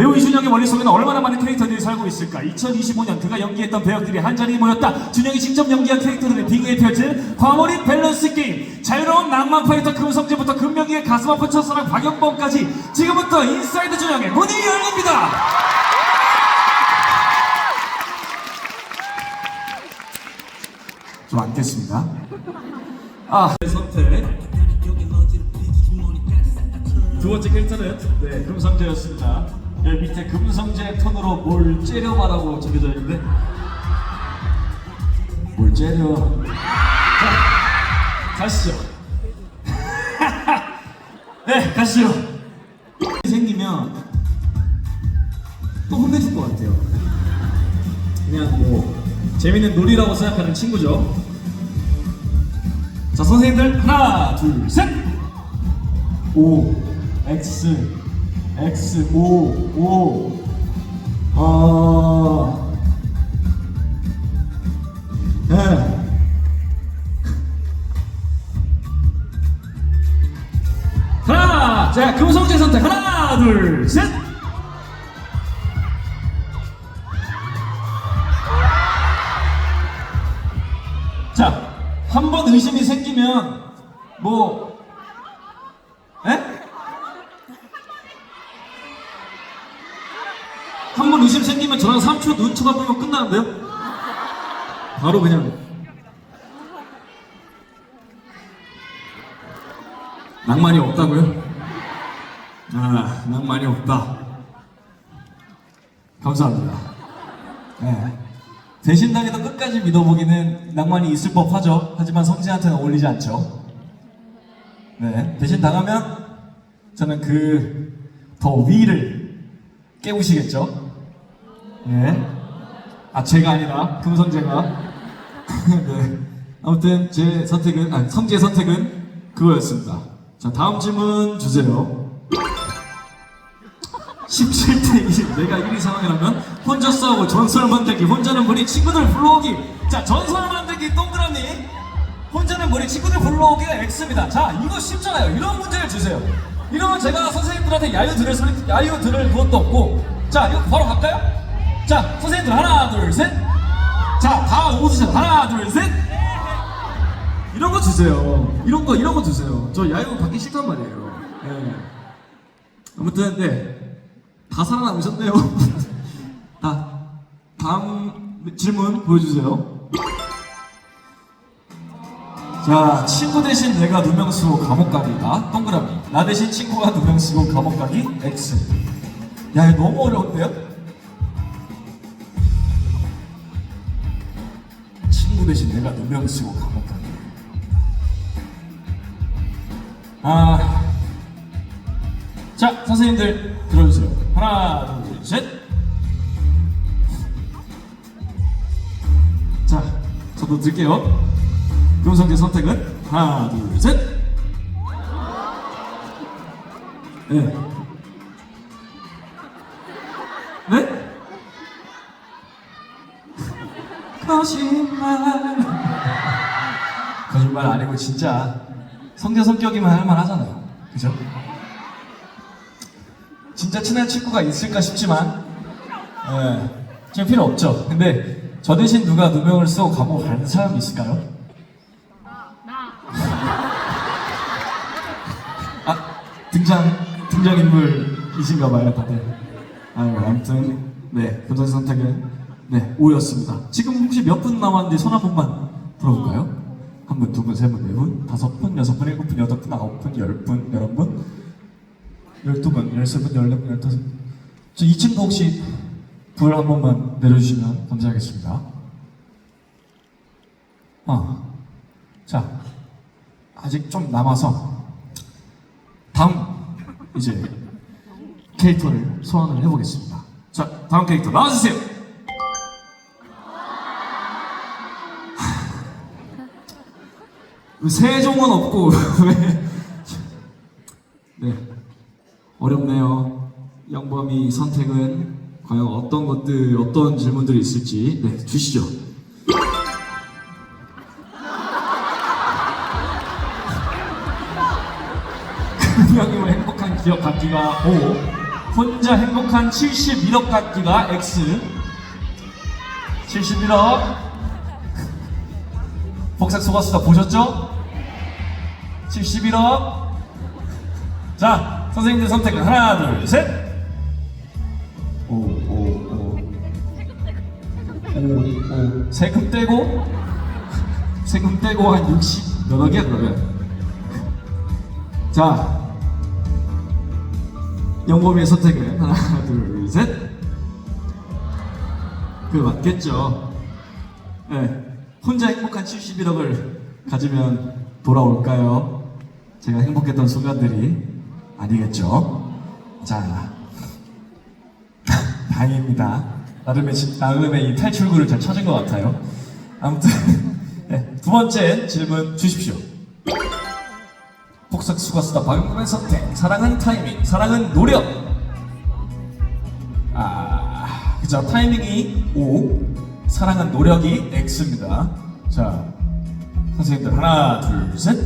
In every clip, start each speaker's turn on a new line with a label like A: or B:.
A: 배우 이준영의 머릿속에는 얼마나 많은 캐릭터들이 살고 있을까? 2025년 그가 연기했던 배역들이 한자리에 모였다. 준영이 직접 연기한 캐릭터들의 빙의에 펼칠 과몰입 밸런스 게임. 자유로운 낭만 파이터 금성재부터 금명기의 가슴 아픈 첫사랑 박영범까지 지금부터 인사이드 준영의 문이 열립니다. 좀 앉겠습니다. 아, 선택. 두 번째 캐릭터는 네, 금성재였습니다. 여기 밑에 금성재 톤으로 뭘 째려봐라고 적혀져 있는데 뭘 째려. 자, 가시죠. 네, 가시죠. 생기면 또 혼내줄 것 같아요. 그냥 뭐 재밌는 놀이라고 생각하는 친구죠. 자, 선생님들 하나, 둘, 셋. O X X O O. 어 네. 하나 자 금성재 선택. 하나 둘 셋. 자, 한 번 의심이 생기면 뭐 에? 한 번 의심 생기면 저랑 3초 눈 쳐다보면 끝나는데요? 바로 그냥 낭만이 없다고요? 아, 낭만이 없다. 감사합니다. 네. 대신 당해도 끝까지 믿어보기는 낭만이 있을 법하죠. 하지만 성재한테는 어울리지 않죠. 네. 대신 당하면 저는 그 더 위를 깨우시겠죠? 예. 아, 제가 아니라 금성재가. 네. 아무튼 제 선택은, 아니, 성재의 선택은 그거였습니다. 자, 다음 질문 주세요. 17대 1 내가 1위 상황이라면 혼자 싸우고 전설 만들기 혼자는 머리 친구들 불러오기 자 전설 만들기 동그라미 혼자는 머리 친구들 불러오기가 X입니다 자 이거 쉽잖아요 이런 문제를 주세요 이러면 제가 선생님들한테 야유 들을 소리 야유 들을 그것도 없고 자 이거 바로 갈까요? 자 선생님들 하나 둘 셋 자 다 오세요 하나 둘 셋 이런 거 주세요 이런 거 이런 거 주세요 저 야유 받기 싫단 말이에요 네. 아무튼 네. 다 살아남으셨네요. 다 다음 질문 보여주세요. 자, 친구 대신 내가 누명 쓰고 감옥 가기가 동그라미. 나 대신 친구가 누명 쓰고 감옥 가기 X. 야, 이거 너무 어려운데요? 대신 내가 누명 쓰고 감옥 가기. 아. 자, 선생님들 들어주세요. 하나, 둘, 셋. 자, 저도 들게요. 금성재 선택은 하나, 둘, 셋. 네. 네? 거짓말. 거짓말 아니고 진짜 성재 성격이면 할 만 하잖아요. 그죠? 진짜 친한 친구가 있을까 싶지만 예, 지금 필요 없죠. 근데 저 대신 누가 누명을 쓰고 감옥 가는 사람이 있을까요? 아 등장 등장 인물이신가 봐요 다들. 아유 아무튼 네 금선 선택은 네 5였습니다. 지금 혹시 몇 분 남았는데 손 한 번만 들어볼까요? 한 분, 두 분, 세 분, 네 분, 다섯 분, 여섯 분, 일곱 분, 여덟 분, 아홉 분, 열 분, 열한 분. 12분, 13분, 14분, 15분. 저 2층도 혹시 불 한 번만 내려주시면 감사하겠습니다. 아, 자, 아직 좀 남아서 다음 이제 캐릭터를 소환을 해보겠습니다. 자, 다음 캐릭터 나와주세요. 세종은 없고 왜? 네. 어렵네요. 영범이 선택은 과연 어떤 것들, 어떤 질문들이 있을지 네, 주시죠. 금명님의 행복한 기억 갖기가 5 혼자 행복한 71억 갖기가 X 71억 복색 속았수다 보셨죠? 71억 자 선생님들 선택은 하나 둘 셋 오, 오, 오. 오, 오. 세금 떼고 세금 떼고 한 60 몇 억이야 그러면 자 영범이의 선택은 하나 둘 셋 그 맞겠죠 네. 혼자 행복한 71억을 가지면 돌아올까요? 제가 행복했던 순간들이 아니겠죠 자 다행입니다. 나름의, 지- 나름의 이 탈출구를 잘 찾은 것 같아요. 아무튼, 네, 두 번째 질문 주십시오. 폭삭 수가 쓰다 박용금의 선택. 사랑은 타이밍, 사랑은 노력. 아, 그죠. 타이밍이 O, 사랑은 노력이 X입니다. 자, 선생님들 하나, 둘, 셋.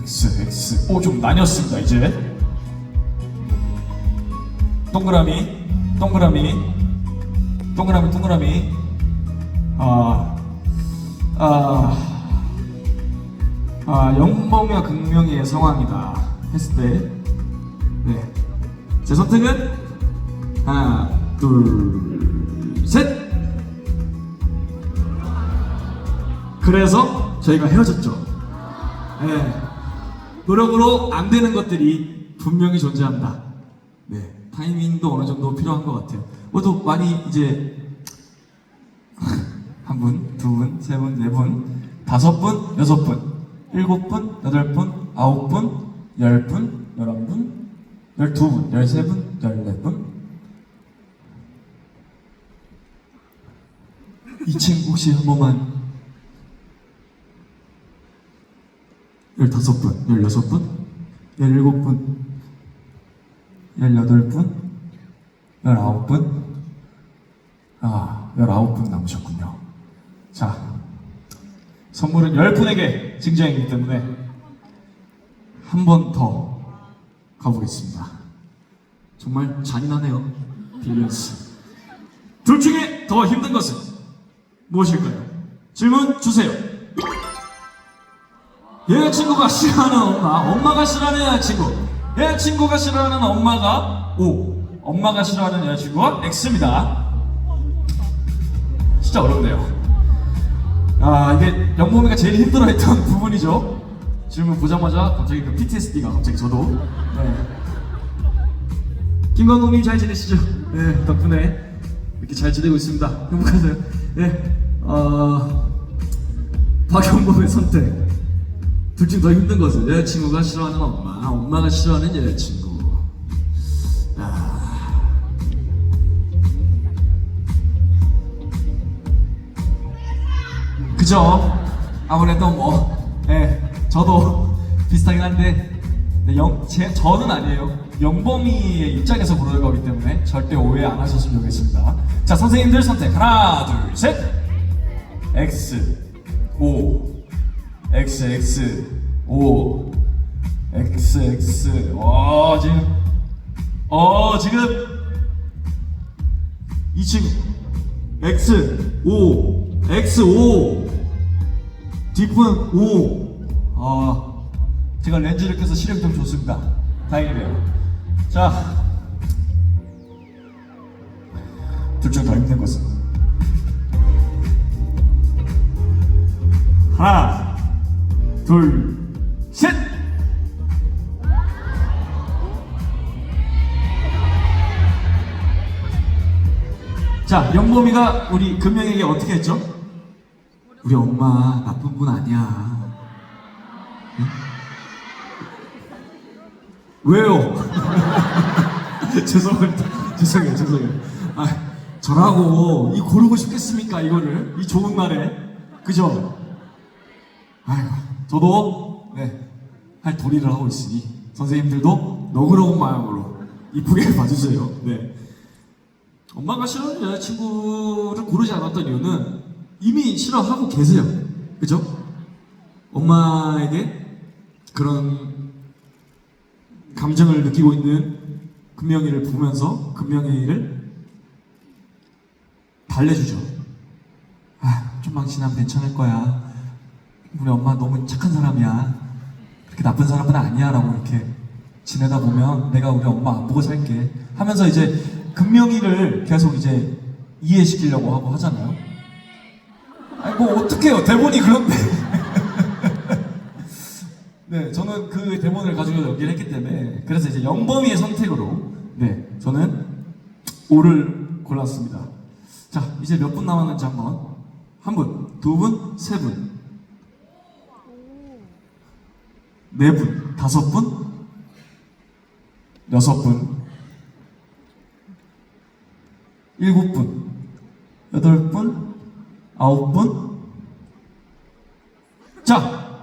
A: X, X. 오, 좀 나뉘었습니다, 이제. 동그라미, 동그라미, 동그라미, 동그라미. 아, 아, 아, 영범이와 극명의 상황이다 했을 때, 네, 제 선택은 하나, 둘, 셋. 그래서 저희가 헤어졌죠. 네, 노력으로 안 되는 것들이 분명히 존재한다. 네, 타이밍도 어느 정도 필요한 것 같아요. 모두 많이 이제 한 분, 두 분, 세 분, 네 분, 다섯 분, 여섯 분, 일곱 분, 여덟 분, 아홉 분, 열 분, 열한 분, 열두 분, 열세 분, 열네 분. 이 친구 혹시 한 번만 열다섯 분, 열여섯 분, 열일곱 분, 18분, 19분, 아, 19분 남으셨군요. 자, 선물은 10분에게 증정이기 때문에 한 번 더 가보겠습니다. 정말 잔인하네요. 빌리언스. 둘 중에 더 힘든 것은 무엇일까요? 질문 주세요. 여자친구가 싫어하는 엄마, 엄마가 싫어하는 여자친구. 여자친구가 싫어하는 엄마가 O, 엄마가 싫어하는 여자친구가 X입니다. 진짜 어렵네요. 아, 이게 영범이가 제일 힘들어했던 부분이죠. 질문 보자마자 갑자기 그 PTSD가 갑자기 저도. 네. 김광동님 잘 지내시죠? 네, 덕분에 이렇게 잘 지내고 있습니다. 행복하세요? 네, 어, 박영범의 선택. 둘 중 더 힘든 것은 여자친구가 싫어하는 엄마, 엄마가 싫어하는 여자친구. 아. 그죠? 아무래도 뭐, 예, 저도 비슷하긴 한데, 네, 영, 제, 저는 아니에요. 영범이의 입장에서 부르는 거기 때문에 절대 오해 안 하셨으면 좋겠습니다. 자, 선생님들 선택. 하나, 둘, 셋. X, O, X X O X X 와 지금. 어 지금. 이 친구. X O X O. 뒷분 O. 아 제가 렌즈를 껴서 시력 좀 좋습니다. 다행이네요. 자 둘 중 더 힘든 것은? 하나, 둘, 셋! 자, 영범이가 우리 금명에게 어떻게 했죠? 우리 엄마 나쁜 분 아니야. 응? 왜요? 죄송합니다. 죄송해요, 죄송해요. 아, 저라고 이 고르고 싶겠습니까, 이거를? 이 좋은 날에. 그죠? 아이고, 저도 네, 할 도리를 하고 있으니 선생님들도 너그러운 마음으로 이쁘게 봐주세요. 네. 엄마가 싫어하는 여자친구를 고르지 않았던 이유는 이미 싫어하고 계세요. 그죠? 엄마에게 그런 감정을 느끼고 있는 그 금명이를 보면서 금명이를 달래주죠. 아, 좀만 지나면 괜찮을 거야. 우리 엄마 너무 착한 사람이야. 그렇게 나쁜 사람은 아니야 라고 이렇게 지내다 보면 내가 우리 엄마 안 보고 살게 하면서 이제 금명이를 계속 이제 이해시키려고 하고 하잖아요. 아니 뭐 어떡해요 대본이 그런데. 네, 저는 그 대본을 가지고 연기를 했기 때문에 그래서 이제 영범이의 선택으로 네, 저는 오를 골랐습니다. 자, 이제 몇 분 남았는지 한번 한 분, 두 분, 세 분, 네 분, 다섯 분, 여섯 분, 일곱 분, 여덟 분, 아홉 분. 자,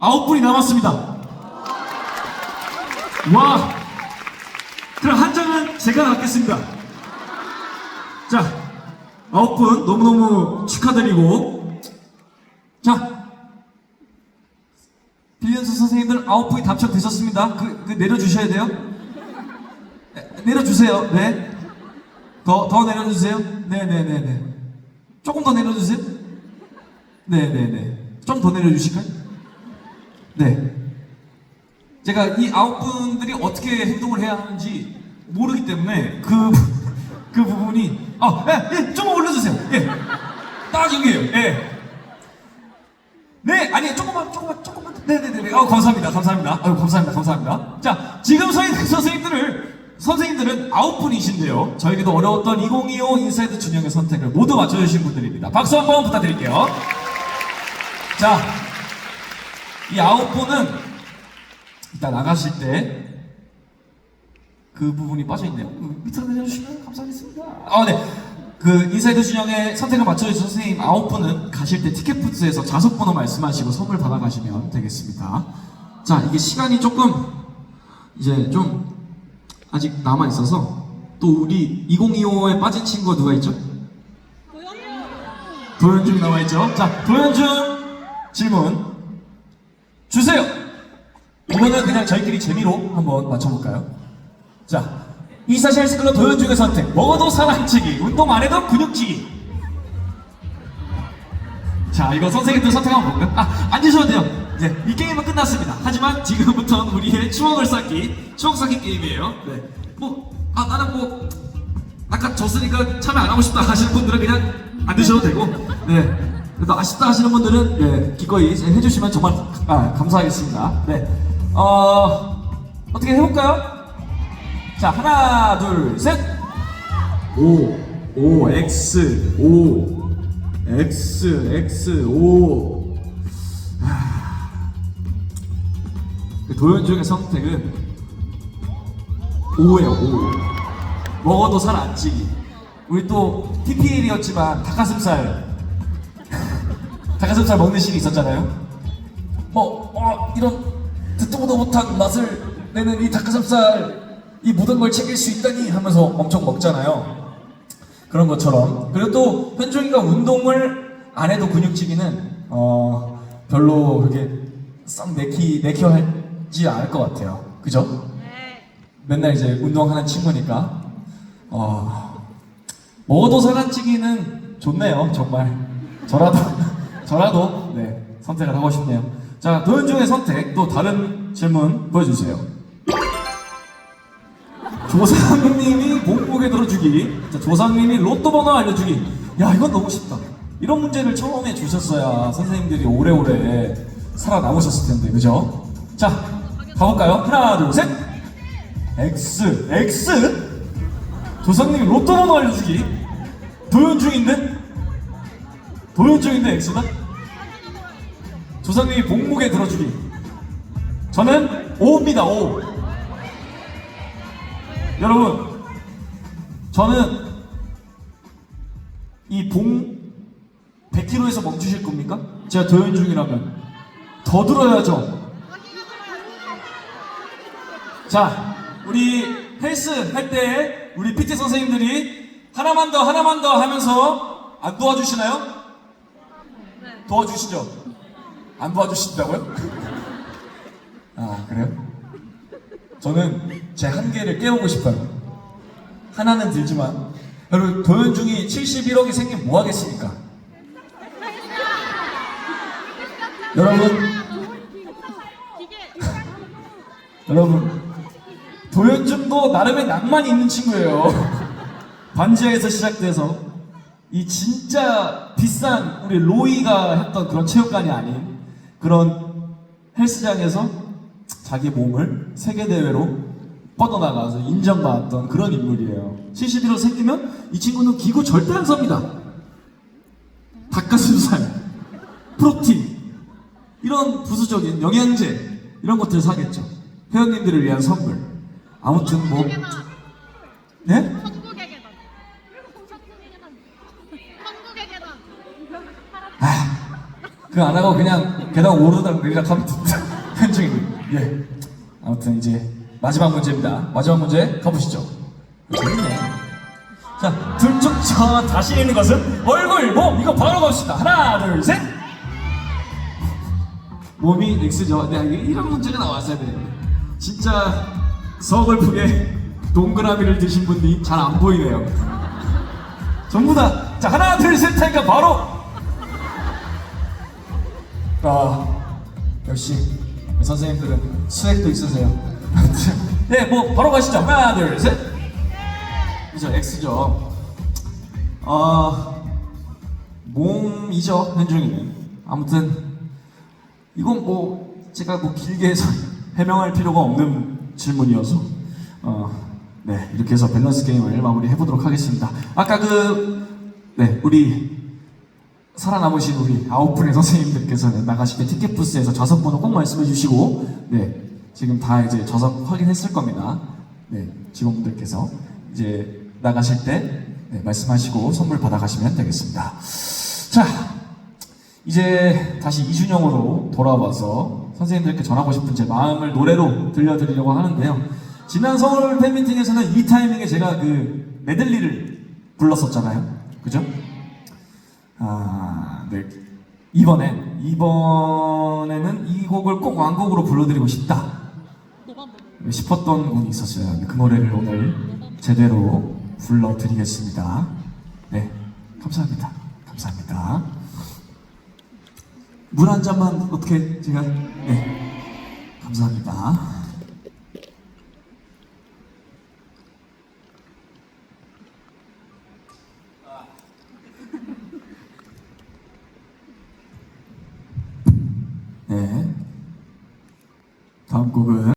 A: 아홉 분이 남았습니다. 와, 그럼 한 장은 제가 갖겠습니다. 자, 아홉 분 너무너무 축하드리고, 자, 빌리언스 선생님들 아홉 분이 당첨되셨습니다. 그, 그 내려주셔야 돼요. 네, 내려주세요. 네. 더, 더 내려주세요. 네네네네. 조금 더 내려주세요. 네네네. 좀 더 내려주실까요? 네. 제가 이 아홉 분들이 어떻게 행동을 해야 하는지 모르기 때문에 그, 그 부분이, 아, 예, 예, 조금 올려주세요. 예. 딱 여기에요. 예. 네, 아니, 조금만, 조금만, 조금만. 네 네네. 아 감사합니다. 감사합니다. 아유, 감사합니다. 감사합니다. 자, 지금 서 있는 선생님들을, 선생님들은 아홉 분이신데요. 저에게도 어려웠던 2025 인사이드 준영의 선택을 모두 맞춰주신 분들입니다. 박수 한 번 부탁드릴게요. 자, 이 아홉 분은 일단 나가실 때 그 부분이 빠져있네요. 음, 밑으로 내려주시면 감사하겠습니다. 아, 네. 그 인사이드 준영의 선택을 맞춰주신 선생님 아홉 분은 가실 때 티켓 부스에서 좌석 번호 말씀하시고 선물 받아가시면 되겠습니다. 자, 이게 시간이 조금 이제 좀 아직 남아 있어서 또 우리 2025에 빠진 친구가 누가 있죠? 도현중 나와 있죠? 자, 도현중 질문 주세요. 이거는 그냥 저희끼리 재미로 한번 맞춰볼까요? 자, 24시 헬스클럽 도현중의 선택. 먹어도 살안찌기, 운동 안 해도 근육찌기. 자, 이거 선생님들 선택 한번 볼까요? 아, 앉으셔도 돼요. 이제 이 게임은 끝났습니다. 하지만 지금부터는 우리의 추억을 쌓기, 추억 쌓기 게임이에요. 네. 뭐, 아, 나는 뭐, 아까 졌으니까 참여 안 하고 싶다 하시는 분들은 그냥 안 드셔도 되고, 네. 그래도 아쉽다 하시는 분들은, 네, 기꺼이 해주시면 정말 아, 감사하겠습니다. 네. 어, 어떻게 해볼까요? 자, 하나, 둘, 셋. 오, 오, X, 오, X, X, 오. 아. 도현중의 선택은 오예요, 오. 먹어도 살 안 찌기. 우리 또 TPL이었지만 닭가슴살, 닭가슴살 먹는 씬이 있었잖아요. 뭐, 어, 이런 듣도 보도 못한 맛을 내는 이 닭가슴살 이 모든 걸 챙길 수 있다니 하면서 엄청 먹잖아요. 그런 것처럼 그리고 또 현종이가 운동을 안 해도 근육찌기는 어 별로 그렇게 썩 내키 내켜 하지 않을 것 같아요. 그죠? 맨날 이제 운동하는 친구니까 어 먹어도 살안찌기는 좋네요 정말 저라도 저라도 네 선택을 하고 싶네요. 자 도현중의 선택 또 다른 질문 보여주세요. 조상님이 몸무게 들어주기. 자, 조상님이 로또 번호 알려주기. 야, 이건 너무 쉽다. 이런 문제를 처음에 주셨어야 선생님들이 오래오래 살아남으셨을 텐데, 그죠? 자, 가볼까요? 하나, 둘, 셋. X, X. 조상님이 로또 번호 알려주기. 도현중인데? 도현중인데 X다? 조상님이 몸무게 들어주기. 저는 5입니다, 5. 여러분, 저는 이 봉 100kg에서 멈추실 겁니까? 제가 도연 중이라면 더 들어야죠. 자, 우리 헬스 할 때 우리 PT 선생님들이 하나만 더 하나만 더 하면서 안 도와주시나요? 도와주시죠? 안 도와주신다고요? 아 그래요?
B: 저는 제 한계를 깨우고 싶어요. 하나는 들지만 여러분 도현중이 71억이 생기면 뭐 하겠습니까? 여러분 여러분 도현중도 나름의 낭만이 있는 친구예요. 반지하에서 시작돼서 이 진짜 비싼 우리 로이가 했던 그런 체육관이 아닌 그런 헬스장에서 자기 몸을 세계 대회로 뻗어나가서 인정받았던 그런 인물이에요. 71호 생기면 이 친구는 기구 절대 안 섭니다. 닭가슴살, 프로틴 이런 부수적인 영양제 이런 것들 사겠죠. 회원님들을 위한 선물. 아무튼 뭐 네?
C: 천국의 계단. 천국의 계단. 천국의 계단.
B: 그거 안 하고 그냥 계단 오르다 내리다 하면 된다. 예. 아무튼 이제 마지막 문제입니다. 마지막 문제 가보시죠. 재밌네. 자, 둘중저 다시 있는 것은 얼굴, 몸 이거 바로 갑시다. 하나, 둘, 셋. 몸이 X죠. 네, 이런 문제가 나왔어야 돼. 진짜 서글프게 동그라미를 드신 분이 잘 안 보이네요. 전부 다. 자, 하나, 둘, 셋 하니까 바로 아, 역시 선생님들은 수액도 있으세요. 네, 뭐 바로 가시죠. 하나, 둘, 셋. 그죠, X죠. 아, 몸이죠, 현중이는. 아무튼 이건 뭐 제가 뭐 길게 해명할 필요가 없는 질문이어서 어, 네 이렇게 해서 밸런스 게임을 마무리 해보도록 하겠습니다. 아까 그 네, 우리 살아남으신 우리 아홉 분의 선생님들께서는 나가실 때 티켓 부스에서 좌석 번호 꼭 말씀해 주시고 네 지금 다 이제 좌석 확인했을 겁니다. 네 직원분들께서 이제 나가실 때 네, 말씀하시고 선물 받아가시면 되겠습니다. 자 이제 다시 이준영으로 돌아와서 선생님들께 전하고 싶은 제 마음을 노래로 들려드리려고 하는데요. 지난 서울 팬미팅에서는 이 타이밍에 제가 그 메들리를 불렀었잖아요. 그죠? 아, 네. 이번엔, 이번에는 이 곡을 꼭 완곡으로 불러드리고 싶다. 싶었던 분이 있었어요. 그 노래를 오늘 제대로 불러드리겠습니다. 네. 감사합니다. 감사합니다. 물 한 잔만 어떻게 제가, 네. 감사합니다. 네. 다음 곡은